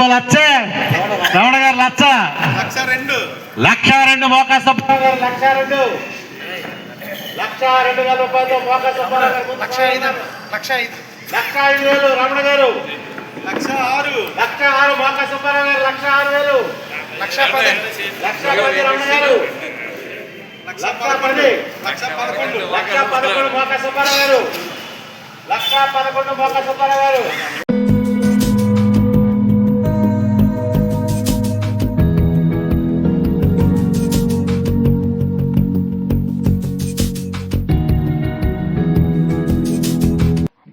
లచ్చ. రమణ గారు లచ్చ. లక్ష రెండు. లక్ష రెండు మోకా సుబ్బారావు లక్ష రెండు. లక్ష రెండు వేల రూపాయలతో మోకా సుబ్బారావు లక్ష ఐదు. లక్ష ఐదు. లక్ష ఐదు వేలు రమణ గారు. లక్ష ఆరు. లక్ష ఆరు మోకా సుబ్బారావు గారు లక్ష ఆరు వేలు. లక్ష పది. లక్ష పది రమణ గారు. లక్ష పదకొండు. పది. లక్ష పదకొండు. లక్ష పదకొండు మోకా సుబ్బారావు గారు లక్ష పదకొండు మోకా సుబ్బారావు గారు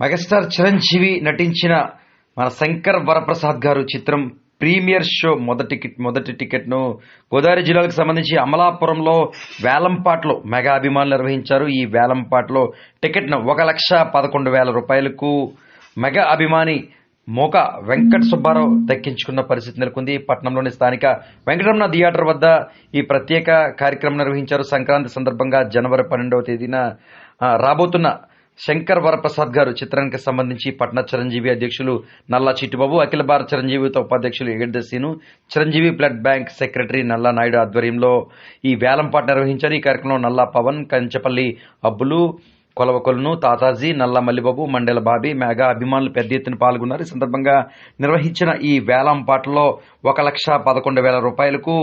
మెగాస్టార్ చిరంజీవి నటించిన మన శంకర్ వరప్రసాద్ గారు చిత్రం ప్రీమియర్ షో మొదటి మొదటి టికెట్ను గోదావరి జిల్లాలకు సంబంధించి అమలాపురంలో వేలంపాట్లో మెగా అభిమానులు నిర్వహించారు. ఈ వేలంపాట్లో టికెట్ను ఒక లక్ష పదకొండు వేల రూపాయలకు మెగా అభిమాని మోక వెంకట సుబ్బారావు దక్కించుకున్న పరిస్థితి నెలకొంది. పట్టణంలోని స్థానిక వెంకటరమణ థియేటర్ వద్ద ఈ ప్రత్యేక కార్యక్రమం నిర్వహించారు. సంక్రాంతి సందర్భంగా జనవరి పన్నెండవ తేదీన రాబోతున్న శంకర్ వరప్రసాద్ గారు చిత్రానికి సంబంధించి పట్న చిరంజీవి అధ్యక్షులు నల్లా చిట్టుబాబు అఖిల భారత చిరంజీవితో ఉపాధ్యక్షులు Egaddaseenu Chiranjeevi blood bank secretary Nalla Naidu ఆధ్వర్యంలో ఈ వేలంపాట నిర్వహించారు. ఈ కార్యక్రమంలో నల్లా పవన్ కంచపల్లి అబ్బులు కొలవకొలను తాతాజీ నల్ల మల్లిబాబు మండల బాబీ మెగా అభిమానులు పెద్ద ఎత్తున పాల్గొన్నారు. ఈ సందర్భంగా నిర్వహించిన ఈ వేలంపాటలో ఒక లక్ష పదకొండు వేల రూపాయలకు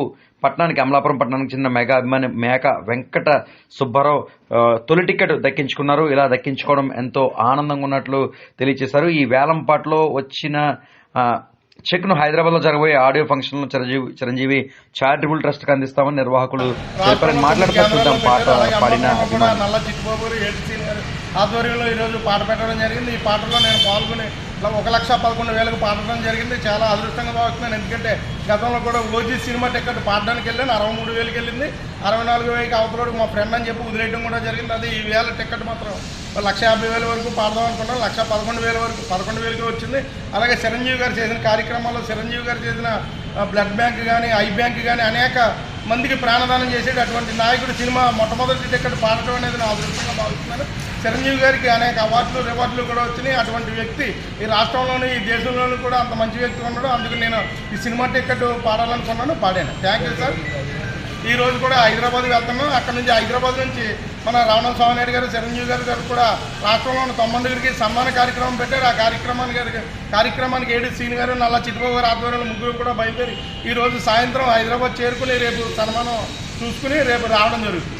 పట్టణానికి అమలాపురం పట్టణానికి చెందిన మెగా అభిమాని మేక వెంకట సుబ్బారావు తొలి టికెట్ దక్కించుకున్నారు. ఇలా దక్కించుకోవడం ఎంతో ఆనందంగా ఉన్నట్లు తెలియజేశారు ఈ వేలంపాటలో వచ్చిన ఆ, చెక్ను హైదరాబాద్లో జరగబోయే ఆడియో ఫంక్షన్లో చిరంజీవి చిరంజీవి చారిటబుల్ ట్రస్ట్కి అందిస్తామని నిర్వాహకులు తెలిపారని మాట్లాడుతూ చూద్దాం పాట పాడిన ఆధ్వర్యంలో ఈరోజు పాట పెట్టడం జరిగింది. ఈ పాటలో నేను పాల్గొని ఇలా ఒక లక్ష పదకొండు వేలకు పాడడం జరిగింది. చాలా అదృష్టంగా భావిస్తున్నాను. ఎందుకంటే గతంలో కూడా ఓజీ సినిమా టికెట్ పాడడానికి వెళ్ళాను. అరవై మూడు వేలకి వెళ్ళింది. అరవై నాలుగు వేలకి అవతలోడు మా ఫ్రెండ్ అని చెప్పి వదిలేయడం కూడా జరిగింది. అది ఈ వేల టికెట్ మాత్రం లక్ష యాభై వేల వరకు పాడదాం అనుకున్నాను. లక్ష పదకొండు వేల వరకు పదకొండు వేలకి వచ్చింది. అలాగే చిరంజీవి గారు చేసిన కార్యక్రమాల్లో చిరంజీవి గారు చేసిన బ్లడ్ బ్యాంక్ కానీ ఐ బ్యాంక్ కానీ అనేక మందికి ప్రాణదానం చేసేది అటువంటి నాయకుడు సినిమా మొట్టమొదటి టికెట్ పాడటం అనేది నా అదృష్టంగా భావిస్తున్నాను. చిరంజీవి గారికి అనేక అవార్డులు రివార్డులు కూడా వచ్చినాయి. అటువంటి వ్యక్తి ఈ రాష్ట్రంలోని ఈ దేశంలోనూ కూడా అంత మంచి వ్యక్తి ఉన్నాడు. అందుకు నేను ఈ సినిమా టికెట్ పాడాలనుకున్నాను. పాడాను. Thank you sir. ఈ రోజు కూడా హైదరాబాద్ వెళ్తున్నాం. అక్కడ నుంచి హైదరాబాద్ నుంచి మన రావణ స్వామినాయుడు గారు చిరంజీవి గారు గారు కూడా రాష్ట్రంలోని తొమ్మిదికి సమ్మాన కార్యక్రమం పెట్టారు. ఆ కార్యక్రమానికి కార్యక్రమానికి ఏడు సీని గారు నల్ల చిట్టుబాబు గారు ఆధ్వర్యంలో ముగ్గురు కూడా బయలుదేరి ఈ రోజు సాయంత్రం హైదరాబాద్ చేరుకుని రేపు సన్మానం చూసుకుని రేపు రావడం జరుగుతుంది.